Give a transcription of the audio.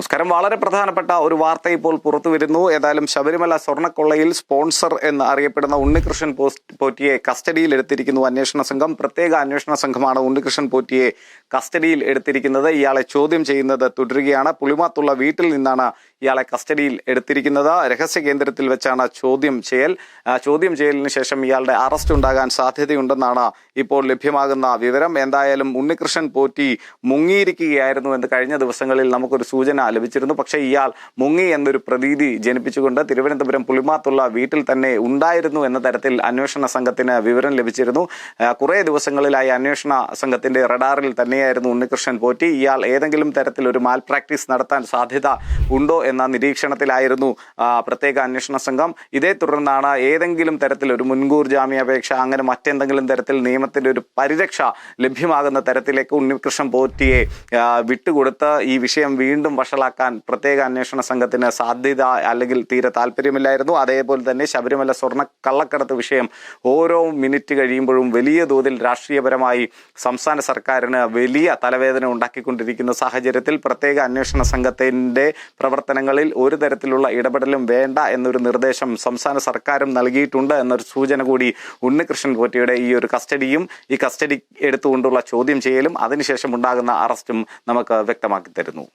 നമസ്കാരം. വളരെ പ്രധാനപ്പെട്ട ഒരു വാർത്ത ഇപ്പോൾ പുറത്തു വരുന്നു ഏതായാലും ശബരിമല സ്വർണക്കൊള്ളയിൽ സ്പോൺസർ എന്ന് അറിയപ്പെടുന്ന ഉണ്ണികൃഷ്ണൻ പോസ്റ്റ് പോറ്റിയെ കസ്റ്റഡിയിൽ എടുത്തിരിക്കുന്നു അന്വേഷണ സംഘം. പ്രത്യേക അന്വേഷണ സംഘമാണ് ഉണ്ണികൃഷ്ണൻ പോറ്റിയെ കസ്റ്റഡിയിൽ എടുത്തിരിക്കുന്നത് ഇയാളെ ചോദ്യം ചെയ്യുന്നത് തുടരുകയാണ്. പുളിമാത്തുള്ള വീട്ടിൽ നിന്നാണ് ഇയാളെ കസ്റ്റഡിയിൽ എടുത്തിരിക്കുന്നത്. രഹസ്യ കേന്ദ്രത്തിൽ വെച്ചാണ് ചോദ്യം ചെയ്യൽ. ചോദ്യം ചെയ്യലിന് ശേഷം ഇയാളുടെ അറസ്റ്റ് ഉണ്ടാകാൻ സാധ്യതയുണ്ടെന്നാണ് ഇപ്പോൾ ലഭ്യമാകുന്ന വിവരം. എന്തായാലും ഉണ്ണികൃഷ്ണൻ പോറ്റി മുങ്ങിയിരിക്കുകയായിരുന്നു എന്ന് കഴിഞ്ഞ ദിവസങ്ങളിൽ നമുക്കൊരു സൂചന ലഭിച്ചിരുന്നു. പക്ഷേ ഇയാൾ മുങ്ങി എന്നൊരു പ്രതീതി ജനിപ്പിച്ചുകൊണ്ട് തിരുവനന്തപുരം പുളിമാത്തുള്ള വീട്ടിൽ തന്നെ ഉണ്ടായിരുന്നു എന്ന തരത്തിൽ അന്വേഷണ സംഘത്തിന് വിവരം ലഭിച്ചിരുന്നു. കുറേ ദിവസങ്ങളിലായി അന്വേഷണ സംഘത്തിന്റെ റഡാറിൽ തന്നെയായിരുന്നു ഉണ്ണികൃഷ്ണൻ. പോറ്റി ഇയാൾ ഏതെങ്കിലും തരത്തിൽ ഒരു മാൽ പ്രാക്ടീസ് നടത്താൻ സാധ്യത ഉണ്ടോ എന്ന നിരീക്ഷണത്തിലായിരുന്നു പ്രത്യേക അന്വേഷണ സംഘം. ഇതേ തുടർന്നാണ് ഏതെങ്കിലും തരത്തിൽ ഒരു മുൻകൂർ ജാമ്യാപേക്ഷ അങ്ങനെ മറ്റെന്തെങ്കിലും തരത്തിൽ നിയമത്തിന്റെ ഒരു പരിരക്ഷ ലഭ്യമാകുന്ന തരത്തിലേക്ക് ഉണ്ണികൃഷ്ണൻ പോറ്റിയെ വിട്ടുകൊടുത്ത് ഈ വിഷയം വീണ്ടും വഷളാക്കാൻ പ്രത്യേക അന്വേഷണ സംഘത്തിന് സാധ്യത അല്ലെങ്കിൽ തീരെ താല്പര്യമില്ലായിരുന്നു. അതേപോലെ തന്നെ ശബരിമല സ്വർണ കള്ളക്കടത്ത് വിഷയം ഓരോ മിനിറ്റ് കഴിയുമ്പോഴും വലിയ തോതിൽ രാഷ്ട്രീയപരമായി സംസ്ഥാന സർക്കാരിന് വലിയ തലവേദന ഉണ്ടാക്കിക്കൊണ്ടിരിക്കുന്ന സാഹചര്യത്തിൽ പ്രത്യേക അന്വേഷണ സംഘത്തിന്റെ പ്രവർത്തനങ്ങളിൽ ഒരു തരത്തിലുള്ള ഇടപെടലും വേണ്ട എന്നൊരു നിർദ്ദേശം സംസ്ഥാന സർക്കാരും നൽകിയിട്ടുണ്ട് എന്നൊരു സൂചന കൂടി ഉണ്ണികൃഷ്ണൻ പോറ്റിയുടെ ഈ ഒരു കസ്റ്റഡിയും ഈ കസ്റ്റഡി എടുത്തുകൊണ്ടുള്ള ചോദ്യം ചെയ്യലും അതിനുശേഷം ഉണ്ടാകുന്ന അറസ്റ്റും നമുക്ക് വ്യക്തമാക്കി തരുന്നു.